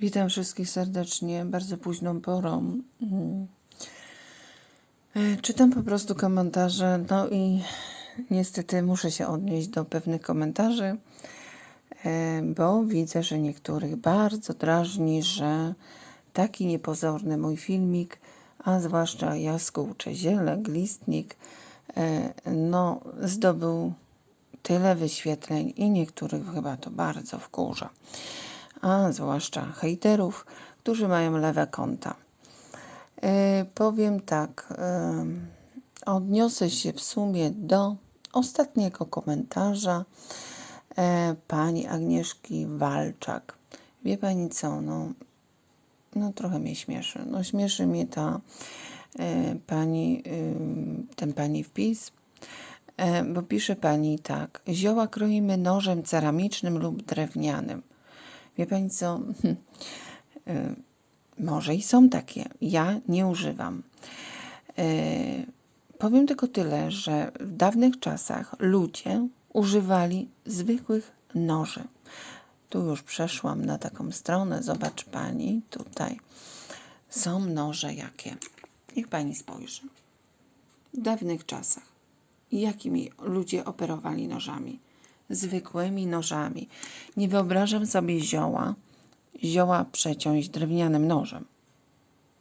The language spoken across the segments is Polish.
Witam wszystkich serdecznie, bardzo późną porą. Mm. E, Czytam po prostu komentarze, no i niestety muszę się odnieść do pewnych komentarzy, e, bo widzę, że niektórych bardzo drażni, że taki niepozorny mój filmik, a zwłaszcza jaskółcze ziele, glistnik, e, no zdobył tyle wyświetleń i niektórych chyba to bardzo wkurza a zwłaszcza hejterów, którzy mają lewe konta. E, powiem tak, e, odniosę się w sumie do ostatniego komentarza e, pani Agnieszki Walczak. Wie pani co, no, no trochę mnie śmieszy. No śmieszy mnie ta pani, ten pani wpis, bo pisze pani tak. Zioła kroimy nożem ceramicznym lub drewnianym. Wie pani co? Y, Może i są takie. Ja nie używam. Y, Powiem tylko tyle, że w dawnych czasach ludzie używali zwykłych noży. Tu już przeszłam na taką stronę. Zobacz pani, tutaj są noże jakie. Niech pani spojrzy. W dawnych czasach. Jakimi ludzie operowali nożami? Zwykłymi nożami. Nie wyobrażam sobie zioła, zioła przeciąć drewnianym nożem.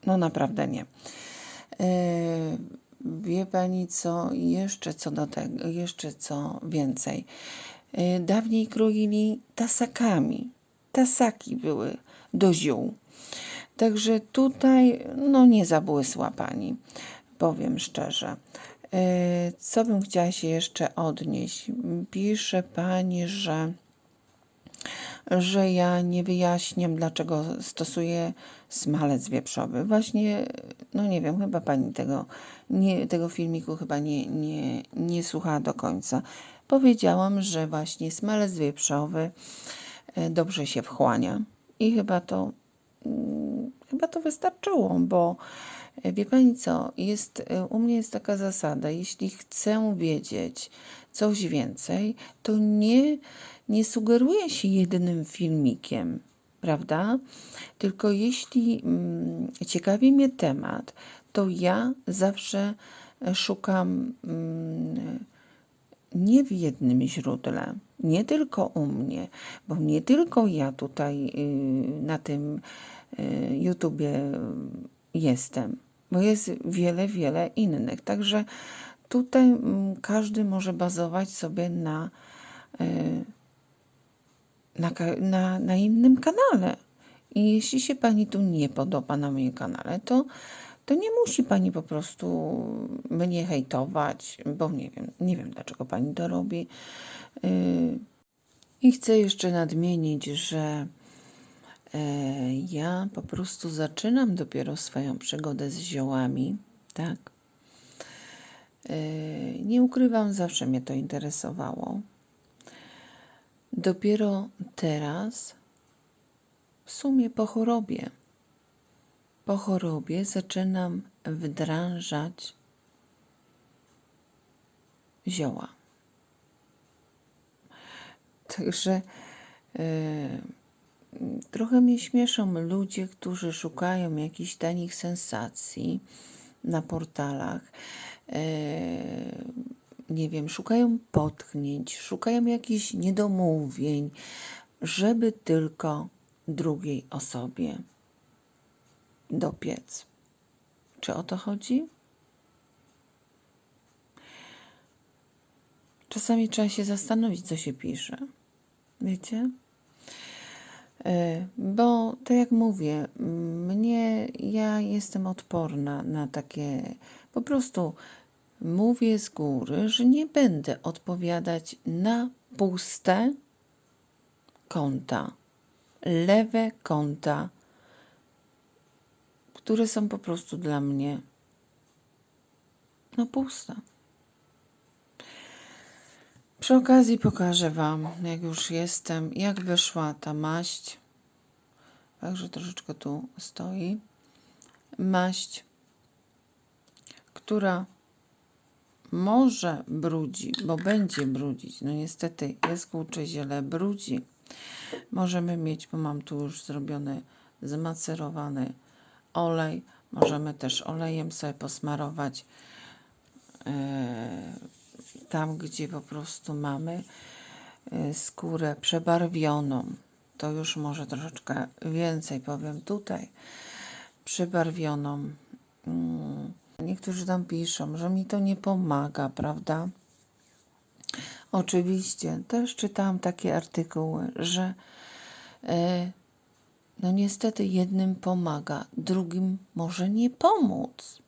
No naprawdę nie. Yy, wie pani co, jeszcze co do tego, jeszcze co więcej. Yy, dawniej kroili tasakami. Tasaki były do ziół. Także tutaj, no nie zabłysła pani, powiem szczerze. E, Co bym chciała się jeszcze odnieść? Pisze pani, że, że ja nie wyjaśniam, dlaczego stosuję smalec wieprzowy. Właśnie, no nie wiem, chyba pani tego, nie, tego filmiku chyba nie, nie, nie słuchała do końca. Powiedziałam, że właśnie smalec wieprzowy e, dobrze się wchłania i chyba to mm, chyba to wystarczyło, bo wie pani co, jest, e, u mnie jest taka zasada, jeśli chcę wiedzieć coś więcej, to nie, nie sugeruję się jednym filmikiem, prawda? Tylko jeśli mm, ciekawi mnie temat, to ja zawsze e, szukam mm, nie w jednym źródle, nie tylko u mnie, bo nie tylko ja tutaj y, na tym y, YouTubie y, jestem, bo jest wiele, wiele innych. Także tutaj mm, każdy może bazować sobie na, y, na, na, na innym kanale. I jeśli się Pani tu nie podoba na moim kanale, to, to nie musi Pani po prostu mnie hejtować, bo nie wiem, nie wiem dlaczego Pani to robi. Yy, I chcę jeszcze nadmienić, że e, ja po prostu zaczynam dopiero swoją przygodę z ziołami, tak? E, nie ukrywam, zawsze mnie to interesowało. Dopiero teraz, w sumie po chorobie, po chorobie zaczynam wdrażać zioła. Także e, trochę mnie śmieszą ludzie, którzy szukają jakichś tanich sensacji na portalach. E, nie wiem, szukają potknięć, szukają jakichś niedomówień, żeby tylko drugiej osobie dopiec. Czy o to chodzi? Czasami trzeba się zastanowić, co się pisze. Wiecie? E, Bo tak jak mówię, mnie, ja jestem odporna na takie, po prostu mówię z góry, że nie będę odpowiadać na puste konta, lewe konta, które są po prostu dla mnie no puste. Przy okazji pokażę Wam, jak już jestem, jak wyszła ta maść. Także troszeczkę tu stoi. Maść, która może brudzi, bo będzie brudzić. No niestety, jaskółcze ziele brudzi. Możemy mieć, bo mam tu już zrobiony zmacerowany olej. Możemy też olejem sobie posmarować e, tam, gdzie po prostu mamy e, skórę przebarwioną. To już może troszeczkę więcej powiem tutaj. Przebarwioną. Mm, Niektórzy tam piszą, że mi to nie pomaga, prawda? Oczywiście, też czytałam takie artykuły, że e, no niestety jednym pomaga, drugim może nie pomóc.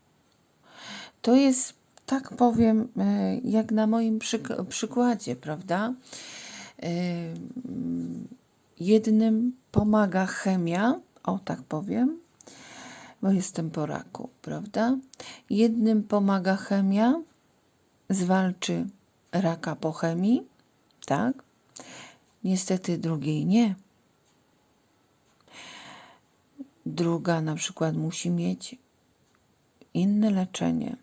To jest, tak powiem, e, jak na moim przyk- przykładzie, prawda? E, Jednym pomaga chemia, o tak powiem, bo jestem po raku, prawda? Jednym pomaga chemia, zwalczy raka po chemii, tak? Niestety drugiej nie. Druga na przykład musi mieć inne leczenie.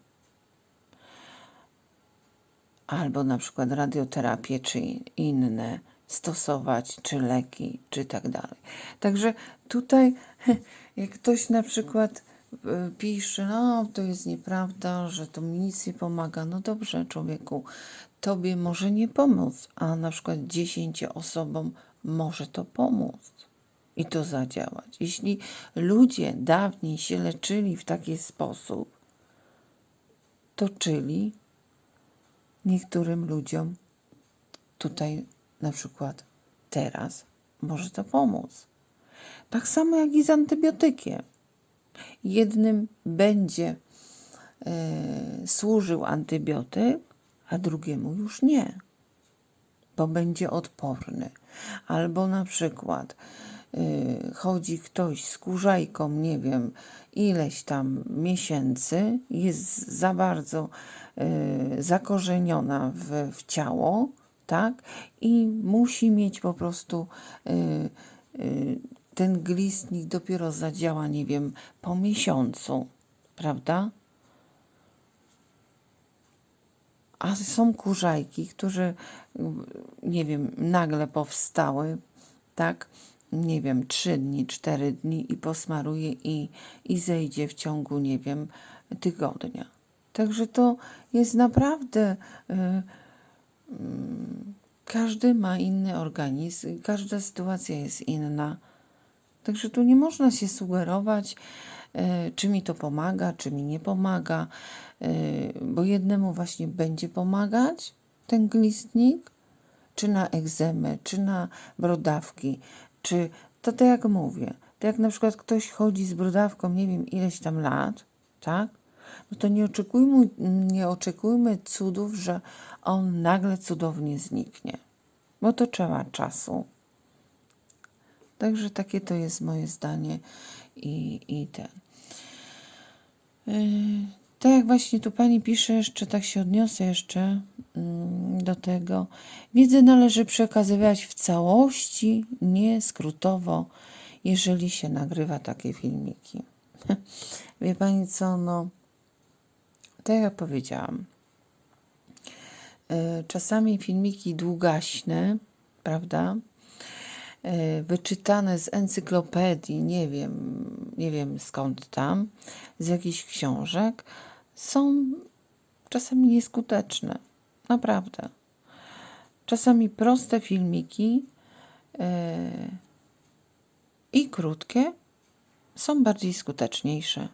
Albo na przykład radioterapię, czy inne stosować, czy leki, czy tak dalej. Także tutaj, jak ktoś na przykład y, pisze, no to jest nieprawda, że to mi nic nie pomaga. No dobrze, człowieku, tobie może nie pomóc, a na przykład 10 osobom może to pomóc i to zadziałać. Jeśli ludzie dawniej się leczyli w taki sposób, to czyli niektórym ludziom tutaj na przykład teraz może to pomóc. Tak samo jak i z antybiotykiem. Jednym będzie e, służył antybiotyk, a drugiemu już nie, bo będzie odporny. Albo na przykład y, chodzi ktoś z kurzajką, nie wiem, ileś tam miesięcy, jest za bardzo y, zakorzeniona w, w ciało, tak? I musi mieć po prostu y, y, ten glistnik dopiero zadziała, nie wiem, po miesiącu, prawda? A są kurzajki, które, nie wiem, nagle powstały, tak? Nie wiem, trzy dni, cztery dni i posmaruje i, i zejdzie w ciągu, nie wiem, tygodnia. Także to jest naprawdę. y, każdy ma inny organizm, każda sytuacja jest inna. Także tu nie można się sugerować, e, czy mi to pomaga, czy mi nie pomaga, e, bo jednemu właśnie będzie pomagać ten glistnik, czy na egzemę, czy na brodawki, czy to tak jak mówię, to jak na przykład ktoś chodzi z brodawką, nie wiem ileś tam lat, tak? No to nie oczekujmy, nie oczekujmy cudów, że on nagle cudownie zniknie, bo to trzeba czasu. Także takie to jest moje zdanie i, i ten. Yy, tak jak właśnie tu pani pisze, jeszcze tak się odniosę jeszcze mm, do tego. Wiedzę należy przekazywać w całości, nie skrótowo, jeżeli się nagrywa takie filmiki. Wie pani co, no, tak jak powiedziałam, yy, czasami filmiki długaśne, prawda? e, wyczytane z encyklopedii, nie wiem, nie wiem skąd tam, z jakichś książek, są czasami nieskuteczne. Naprawdę. Czasami proste filmiki e, i krótkie są bardziej skuteczniejsze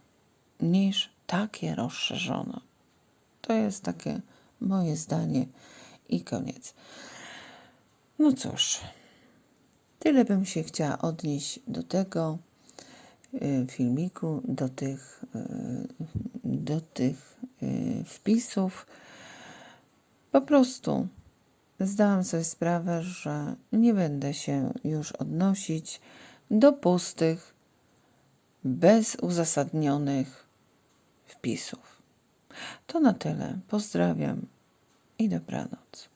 niż takie rozszerzone. To jest takie moje zdanie i koniec. No cóż. Tyle bym się chciała odnieść do tego filmiku, do tych, y, do tych y, wpisów. Po prostu zdałam sobie sprawę, że nie będę się już odnosić do pustych, bezuzasadnionych wpisów. To na tyle. Pozdrawiam i dobranoc.